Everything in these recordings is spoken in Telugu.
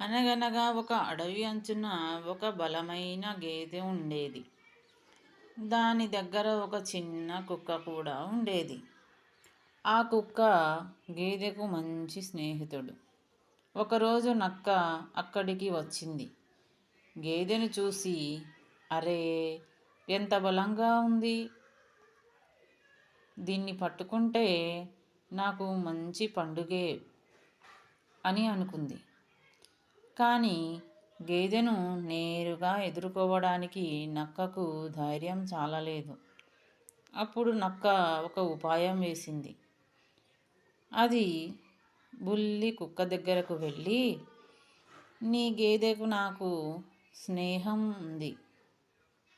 అనగనగా ఒక అడవి అంచున ఒక బలమైన గేదె ఉండేది. దాని దగ్గర ఒక చిన్న కుక్క కూడా ఉండేది. ఆ కుక్క గేదెకు మంచి స్నేహితుడు. ఒకరోజు నక్క అక్కడికి వచ్చింది. గేదెను చూసి అరే ఎంత బలంగా ఉంది. దీన్ని పట్టుకుంటే నాకు మంచి పండుగే అని అనుకుంది. కానీ గేదెను నేరుగా ఎదుర్కోవడానికి నక్కకు ధైర్యం చాలలేదు. అప్పుడు నక్క ఒక ఉపాయం వేసింది. అది బుల్లి కుక్క దగ్గరకు వెళ్ళి నీ గేదెకు నాకు స్నేహం ఉంది.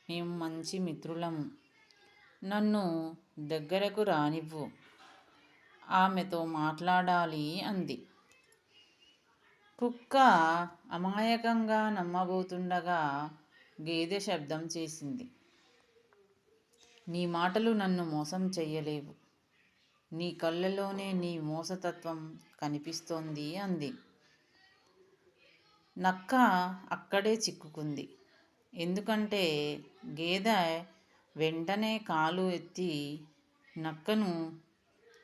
మేము మంచి మిత్రులము. నన్ను దగ్గరకు రానివ్వు. ఆమెతో మాట్లాడాలి అంది. కుక్క అమాయకంగా నమ్మబోతుండగా గేదె శబ్దం చేసింది. నీ మాటలు నన్ను మోసం చెయ్యలేవు. నీ కళ్ళలోనే నీ మోసతత్వం కనిపిస్తోంది అంది. నక్క అక్కడే చిక్కుకుంది. ఎందుకంటే గేదె వెంటనే కాలు ఎత్తి నక్కను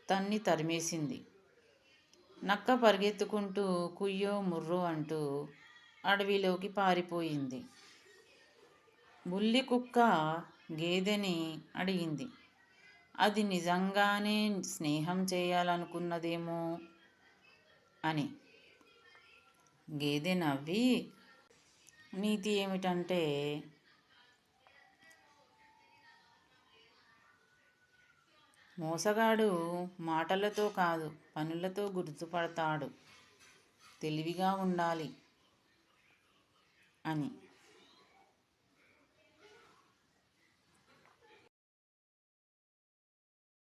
తన్ని తరిమేసింది. నక్క పరిగెత్తుకుంటూ కుయ్యో ముర్రో అంటూ అడవిలోకి పారిపోయింది. బుల్లి కుక్క గేదెని అడిగింది. అది నిజంగానే స్నేహం చేయాలనుకున్నదేమో అని. గేదె నవ్వి నీతి ఏమిటంటే మోసగాడు మాటలతో కాదు పనులతో గుర్తుపడతాడు. తెలివిగా ఉండాలి అని.